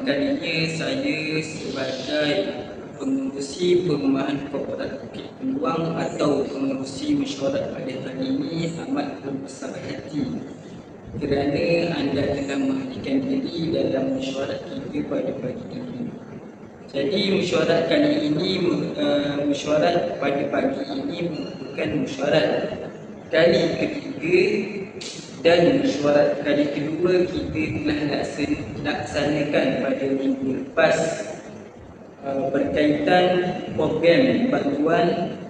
kalinya saya sebagai pengurusi perumahan korporat Bukit Peluang atau pengurusi mesyuarat pada hari ini amat berbesar hati kerana anda telah menghadirkan diri dalam mesyuarat kita pada pagi ini. Jadi mesyuarat kali ini, uh, mesyuarat pada pagi ini merupakan mesyuarat kali ketiga dan mesyuarat kali kedua kita telah laksanakan pada minggu lepas uh, berkaitan program bantuan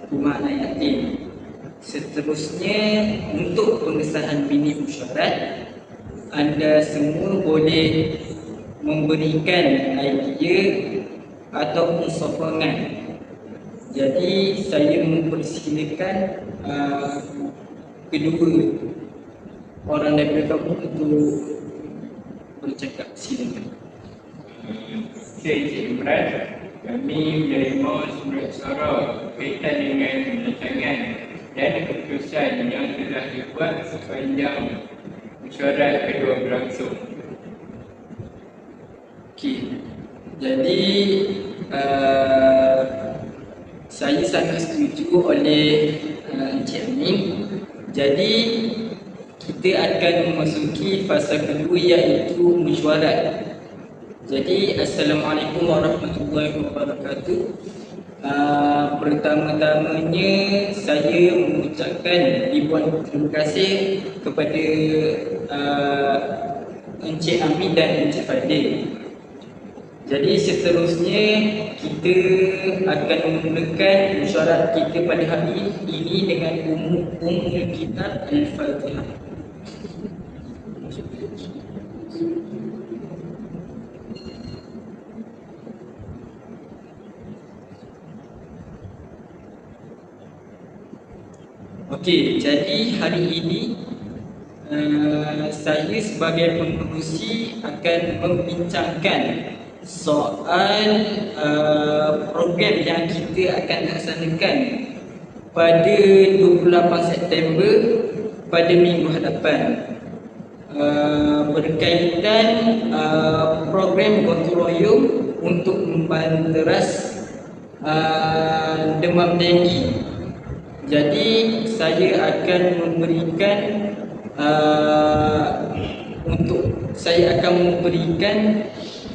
rumah anak yatim. Seterusnya untuk pengesahan minit mesyuarat anda semua boleh memberikan idea ataupun sokongan. Jadi saya mempersilakan uh, kedua orang daripada kamu untuk bercakap silakan. Saya Cik Imran, kami menerima surat suara berkaitan dengan rancangan dan keputusan yang telah dibuat sepanjang mesyuarat kedua berlangsung. Okey. Jadi uh, saya sangat setuju oleh uh, Encik Amin. Jadi kita akan memasuki fasa kedua iaitu mesyuarat. Jadi Assalamualaikum warahmatullahi wabarakatuh. Uh, pertama-tamanya saya mengucapkan ribuan terima kasih kepada uh, Encik Amin dan Encik Fadil jadi seterusnya kita akan memulakan mesyuarat kita pada hari ini dengan umum umum kitab Al-Fatihah. Okey, jadi hari ini uh, saya sebagai pengurusi akan membincangkan soal uh, program yang kita akan laksanakan pada 28 September pada minggu hadapan. Uh, berkaitan uh, program gotong untuk membanteras uh, demam denggi jadi saya akan memberikan uh, untuk saya akan memberikan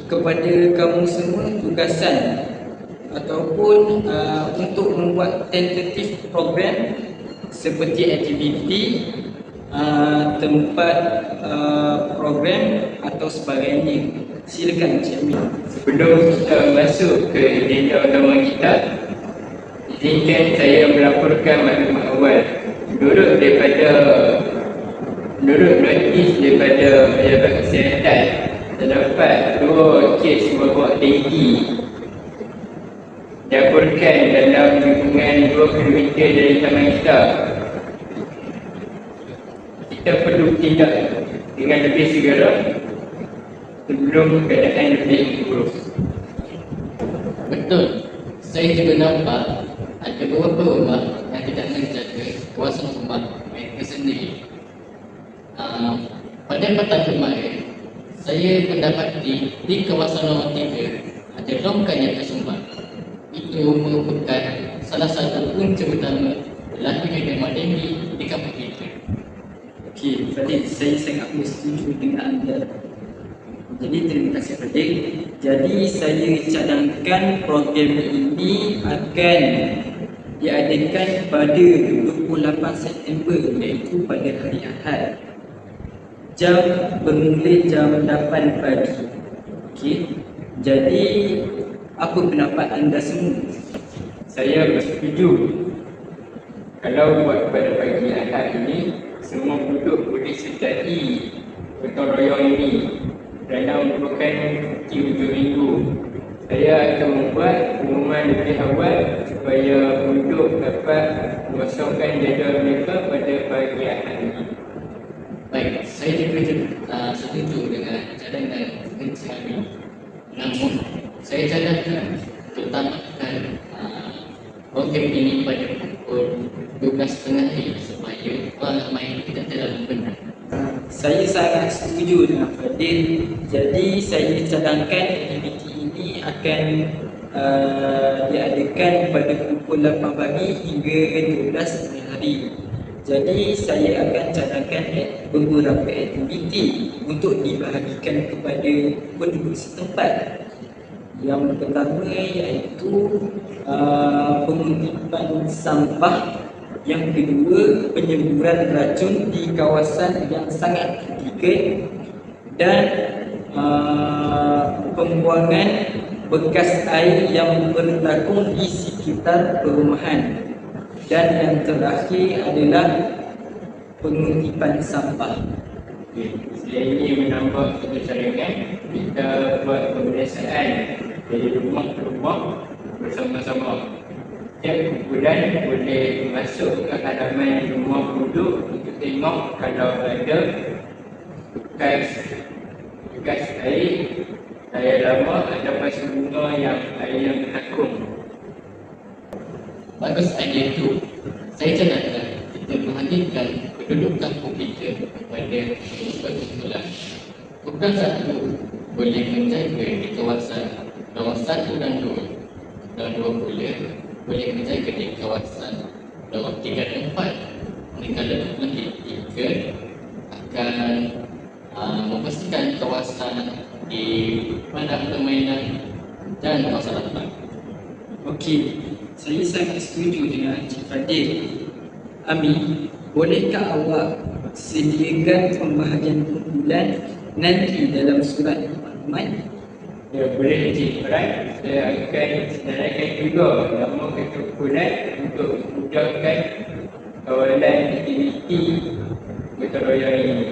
kepada kamu semua tugasan ataupun uh, untuk membuat tentatif program seperti aktiviti uh, tempat uh, program atau sebagainya. Silakan Encik Amin. Sebelum kita masuk ke agenda utama kita, izinkan saya melaporkan maklumat awal menurut daripada menurut notis daripada pejabat kesihatan terdapat dua kes wabak denggi dilaporkan dalam lingkungan 2 km dari taman kita. Kita perlu tindak dengan lebih segera sebelum keadaan lebih buruk Betul. Saya juga nampak ada beberapa rumah yang tidak menjaga kawasan rumah mereka sendiri. Uh, pada petang kemarin, saya mendapati di kawasan nomor tiga ada longkan yang tersumbat. Itu merupakan salah satu punca utama berlakunya demam denggi di kampung kita. Okey, Fadil, saya sangat bersetuju dengan anda. Jadi terima kasih Fadil. Jadi saya cadangkan program ini akan diadakan pada 28 September iaitu pada hari Ahad. Jam bermula jam 8 pagi. Okey. Jadi apa pendapat anda semua? saya bersetuju kalau buat pada pagi ahad ini semua penduduk boleh sertai gotong royong ini kerana merupakan cuti hujung minggu saya akan membuat pengumuman lebih awal supaya penduduk dapat mengosongkan jadual mereka pada pagi ahad ini Baik, saya juga uh, setuju dengan cadangan Encik Amin. Namun, saya cadangkan untuk uh, program ini pada pukul 12.30 saya sangat setuju dengan Fadil. Jadi saya cadangkan aktiviti ini akan uh, diadakan pada pukul 8 pagi hingga 12 tengah hari. Jadi saya akan cadangkan beberapa aktiviti untuk dibahagikan kepada penduduk setempat. Yang pertama iaitu uh, pengutipan sampah yang kedua, penyemburan racun di kawasan yang sangat kritikal dan uh, pembuangan bekas air yang bertakung di sekitar perumahan. Dan yang terakhir adalah pengutipan sampah. Saya ingin menambah satu cadangan Kita buat pemeriksaan dari rumah ke rumah bersama-sama Setiap bulan boleh masuk ke halaman rumah penduduk untuk tengok kalau ada bekas bekas air saya lama ada pasal bunga yang air yang bertakung. Bagus idea itu. Saya cadangkan kita menghadirkan penduduk kampung kita kepada perkumpulan. Program satu boleh menjaga di kawasan nomor satu dan dua dan dua pula boleh menjaga di kawasan nomor tiga dan empat kalau nanti tiga akan uh, memastikan kawasan di mana permainan dan kawasan lapan Okey, saya sangat setuju dengan Encik Fadil. Ami, bolehkah awak sediakan pembahagian kumpulan nanti dalam surat maklumat? Ya boleh Encik Farhan Saya akan senaraikan juga nama kekumpulan untuk memudahkan kawalan aktiviti gotong royong ini.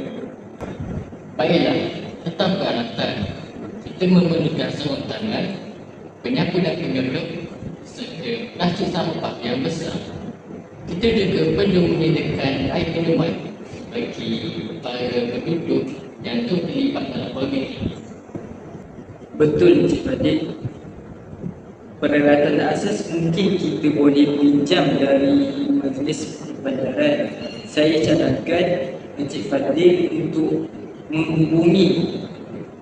Baiklah, tetap peralatan Kita memerlukan sarung tangan Penyapu dan penyeluk Serta plastik sampah yang besar. Kita juga perlu menyediakan air minuman Bagi para penduduk yang terlibat dalam program ini Betul Encik Fadil. Peralatan asas mungkin kita boleh pinjam dari majlis perbandaran. Saya cadangkan Encik Fadil untuk menghubungi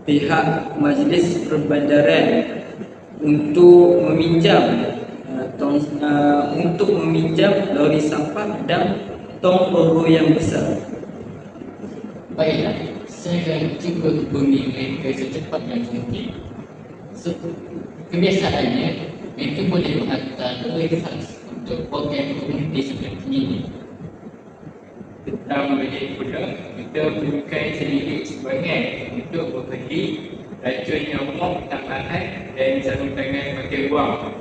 pihak majlis perbandaran untuk meminjam uh, tong uh, untuk meminjam lori sampah dan tong peluru yang besar. Baiklah, saya akan cuba hubungi mereka secepat yang mungkin. So, kebiasaannya, mereka boleh menghantar reference untuk program komuniti seperti ini. Tentang menjadi pula, kita perlukan sedikit sumbangan untuk membeli racun nyamuk tambahan dan sarung tangan pakai buang.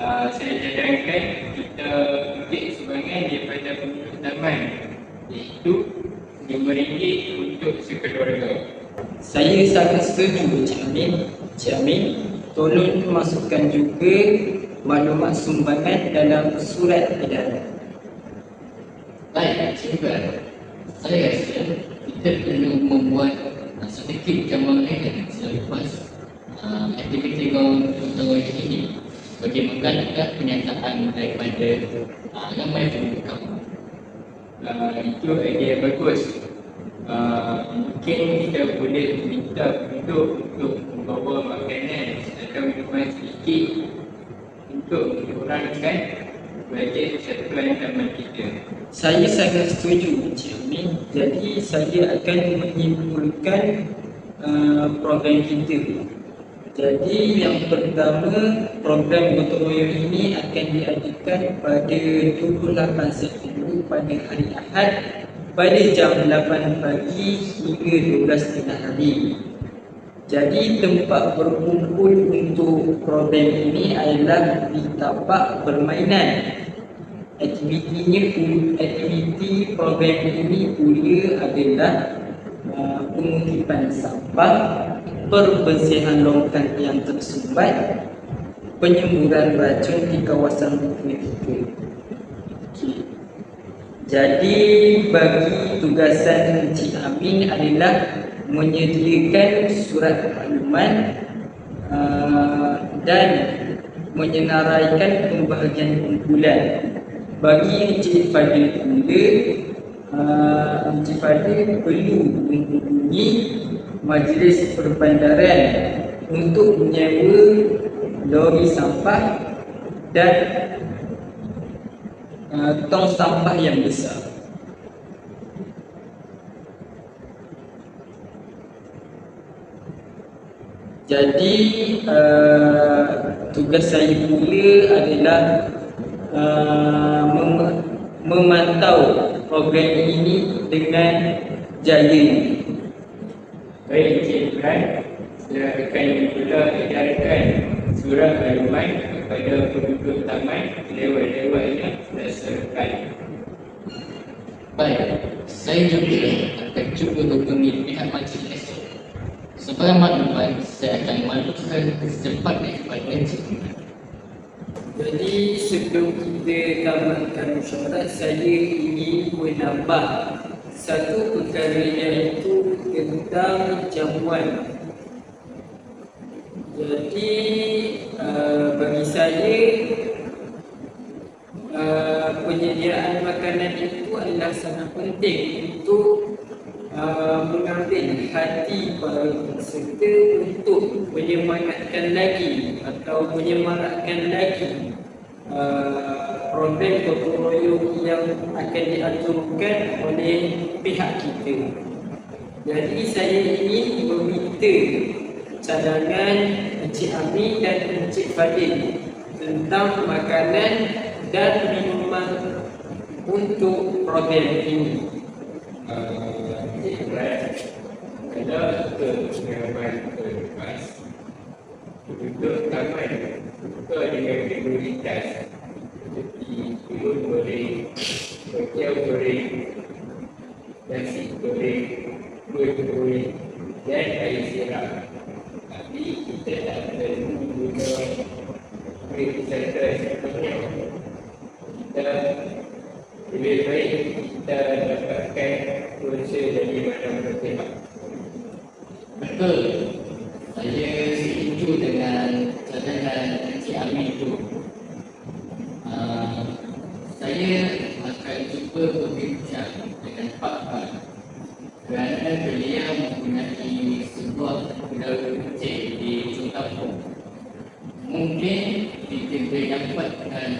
Uh, saya cadangkan kita ambil sumbangan daripada penduduk taman iaitu RM5 untuk sekeluarga. Saya sangat setuju Encik Amin. Encik Amin, tolong masukkan juga maklumat sumbangan dalam surat edaran. Baik, cuba. Saya rasa kita perlu membuat sedikit gambaran selepas uh, aktiviti gotong ini bagi menggalakkan penyataan daripada uh, ramai kampung. Uh, itu idea bagus. Uh, mungkin kita boleh minta penduduk untuk membawa makanan atau minuman sedikit untuk mengurangkan bajet persatuan taman kita. Saya sangat setuju Encik Amin. Jadi saya akan menyimpulkan uh, program kita. Jadi yang pertama program gotong royong ini akan diadakan pada 28 September pada hari Ahad pada jam 8 pagi hingga 12 tengah hari. Jadi tempat berkumpul untuk program ini adalah di tapak permainan. Aktivitinya aktiviti program ini pula adalah uh, pengutipan sampah, perbersihan longkang yang tersumbat, penyemburan racun di kawasan kritikal. Jadi bagi tugasan Encik Amin adalah menyediakan surat maklumat uh, dan menyenaraikan pembahagian kumpulan. Bagi Encik Fadil pula uh, Encik Fadil perlu menghubungi majlis perbandaran untuk menyewa lori sampah dan uh, tong sampah yang besar. Jadi uh, tugas saya pula adalah uh, mem- memantau program ini dengan jaya. Baik Encik Ibrahim, saya akan pula edarkan surah maklumat kepada penduduk taman lewat-lewatnya berdasarkan Baik, saya juga akan cuba hubungi pihak majlis. Sebagai maklumat, saya akan maklumkan secepatnya kepada Encik. Jadi sebelum kita tamatkan syarat saya ingin menambah satu perkara iaitu tentang jamuan. Jadi uh, bagi saya uh, penyediaan makanan itu adalah sangat penting untuk uh, mengambil hati para peserta untuk menyemangatkan lagi atau menyemarakkan lagi uh, program gotong royong yang akan diaturkan oleh pihak kita. Jadi saya ingin meminta cadangan Encik Ami dan Encik Fadil tentang makanan dan minuman untuk program ini. kalau ke pengalaman lepas penduduk taman buka dengan prioritas seperti timun goreng, kokiau goreng, nasi goreng, kuih goreng dan air sirap. Tapi kita tak perlu guna kuih wisata sepenuhnya. Kita lebih baik kita dapatkan sponsor dari mana-mana pihak. Betul. Saya setuju dengan cadangan Encik Amin itu. Uh, saya akan cuba berbincang dengan Pak Pak kerana beliau mempunyai sebuah pegawai kecil di ujung kampung. Mungkin kita dapatkan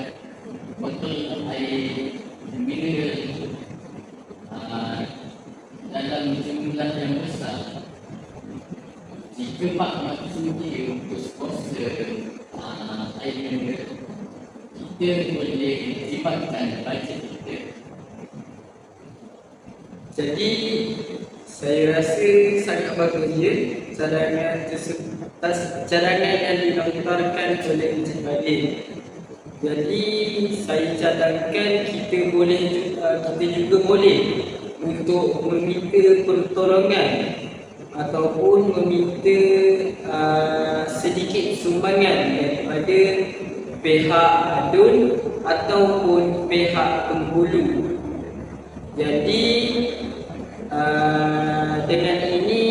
botol air mineral uh, dalam jumlah yang besar jika Pak Mat sudi untuk sponsor uh, air mineral, kita boleh sifatkan bajet kita. Jadi saya rasa sangat bagusnya cadangan tersebut cadangan yang dilontarkan oleh Encik Fadil. Jadi saya cadangkan kita boleh uh, kita juga boleh untuk meminta pertolongan ataupun meminta uh, sedikit sumbangan daripada pihak adun ataupun pihak penghulu. Jadi uh, dengan ini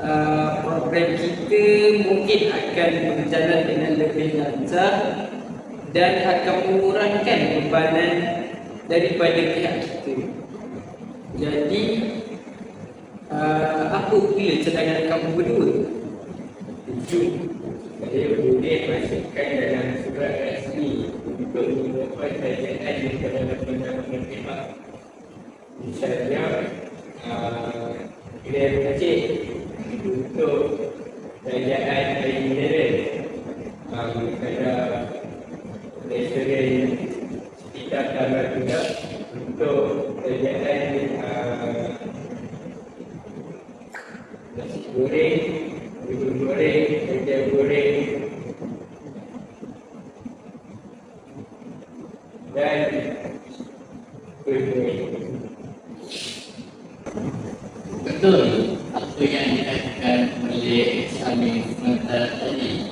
uh, program kita mungkin akan berjalan dengan lebih lancar dan akan mengurangkan bebanan daripada pihak kita. Jadi uh, apa pula cadangan kamu berdua? Tujuh, saya boleh masukkan dalam surat rasmi untuk mendapat kerajaan di dalam mana-mana pihak. Misalnya, uh, Kedai kecil untuk kerajaan air mineral. Uh, Kalau restoran sekitar taman juga untuk kerajaan uh, nasi goreng, bubur goreng, kacang goreng dan kuih goreng. Betul apa yang dikatakan oleh Amin sementara tadi.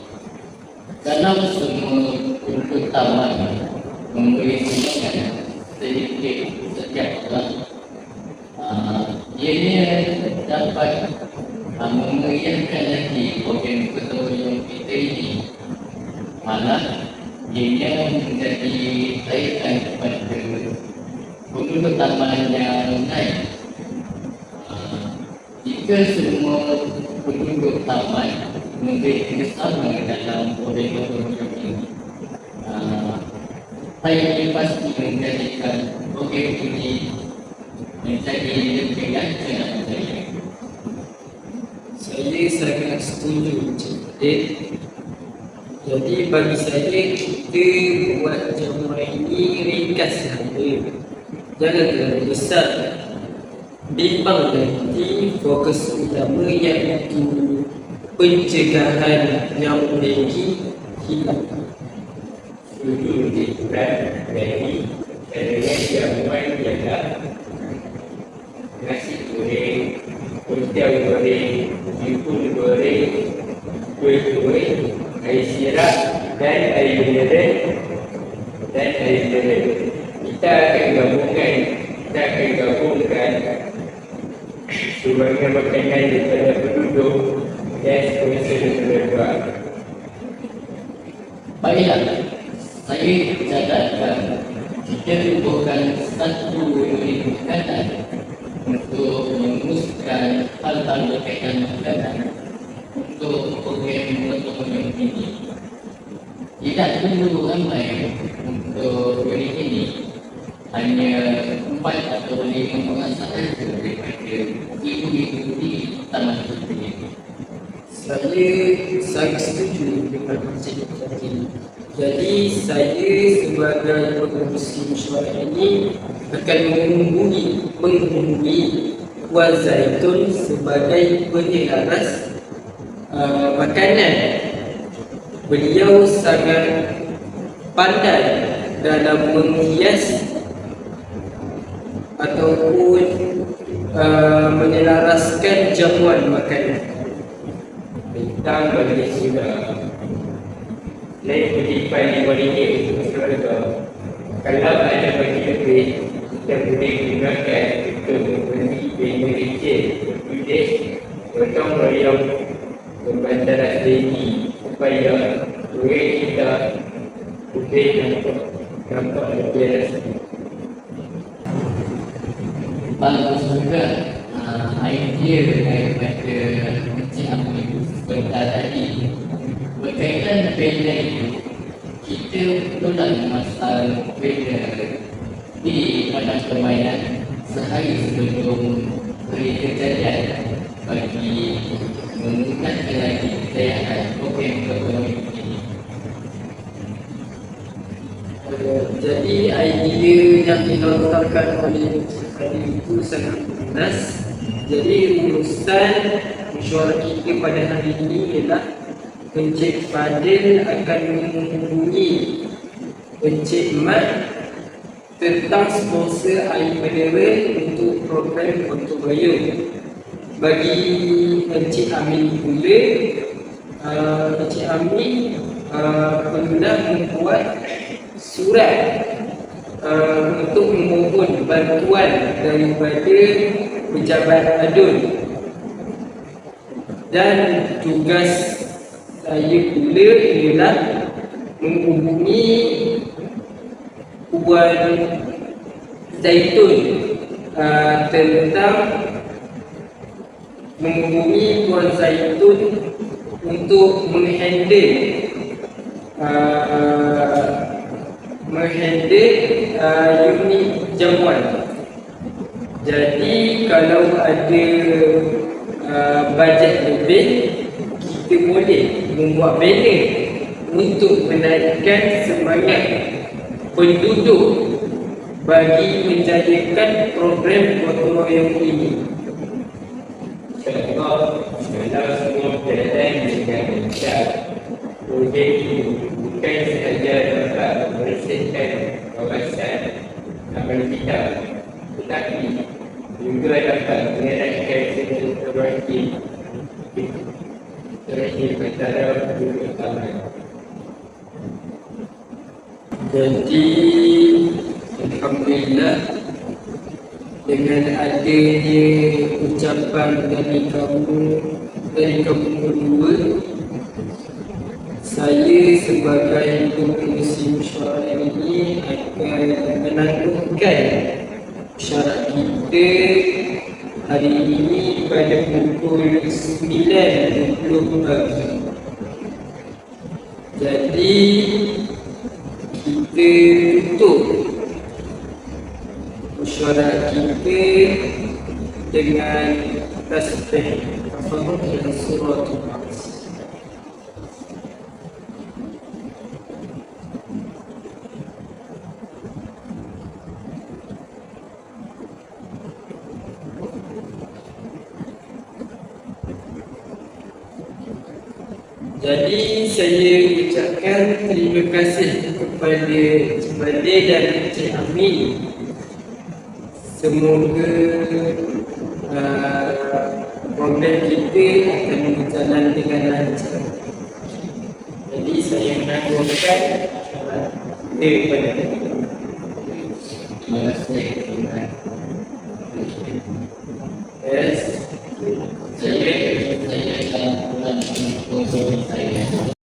Dalam semua taman memberi sumbangan sedikit setiap orang. Uh, ianya dapat uh, memeriahkan lagi program pertolongan kita ini. Malah ianya menjadi tarikan kepada penduduk taman yang naik. Jika semua penduduk taman memberi kerjasama dalam program program ini, saya ingin pasti menjadikan program ini menjadi lebih lancar dan. Saya sangat setuju Adil. Jadi bagi saya kita buat jamuan ini ringkas sahaja. Jangan terlalu besar. Bimbang nanti fokus utama iaitu pencegahan yang memiliki hilang. Di kurang dari dengan jamuan ialah nasi goreng, kucing goreng, bihun goreng, kuih goreng, air sirap dan air mineral dan air mineral. Kita akan gabungkan, kita akan gabungkan sebagai makanan daripada penduduk dan semasa daripada dua. Baiklah, saya cadangkan kita bukan satu unit makanan untuk merumuskan hal-hal berkaitan makanan untuk program program ini. Tidak perlu ramai untuk unit ini. Hanya empat atau lima sahaja daripada ibu-ibu di taman seperti ini. Saya setuju dengan konsep tadi. Jadi saya sebagai pengurusi mesyuarat ini akan menghubungi menghubungi Puan Zaitun sebagai penyelaras uh, makanan. Beliau sangat pandai dalam menghias ataupun uh, menyelaraskan jamuan makanan. Bintang bagi sudah Naik kutipan lima ringgit untuk syurga Kalau ada bagi lebih Kita boleh gunakan Untuk membeli lima ringgit Tulis Gotong royong Jadi idea yang dilontarkan oleh Fadil itu sangat cerdas. Jadi urusan mesyuarat kita pada hari ini ialah Encik Fadil akan menghubungi Encik Mat tentang sponsor air mineral untuk program Untuk Bayu. Bagi Encik Amin pula, uh, Encik Amin uh, pernah membuat surat uh, untuk memohon bantuan daripada pejabat adun. Dan tugas saya pula ialah menghubungi Puan Zaitun uh, tentang menghubungi Puan Zaitun untuk menghandle uh, menghandle uh, unit jamuan. Jadi kalau ada uh, bajet lebih, kita boleh membuat banner untuk menaikkan semangat penduduk bagi menjadikan program gotong royong ini. Contoh, kalau semua berkaitan dengan mencat Projek ini bukan sahaja dapat membersihkan kawasan amal kita Tetapi juga dapat mengeratkan silaturahmi Terakhir antara penduduk taman Jadi Alhamdulillah. Dengan adanya ucapan dari kamu dari kamu berdua saya sebagai pengurusi mesyuarat ini akan menangguhkan syarat kita hari ini pada pukul 9.20 pagi. Jadi kita tutup mesyuarat kita dengan tasbih. Faham ila surat Al-Aqs Jadi saya ucapkan terima kasih kepada Cik Malik dan Cik Amin Semoga uh, program kita akan berjalan dengan lancar Jadi saya daripada Terima kasih. Terima kasih. Yes. Saya saya akan pulang untuk saya.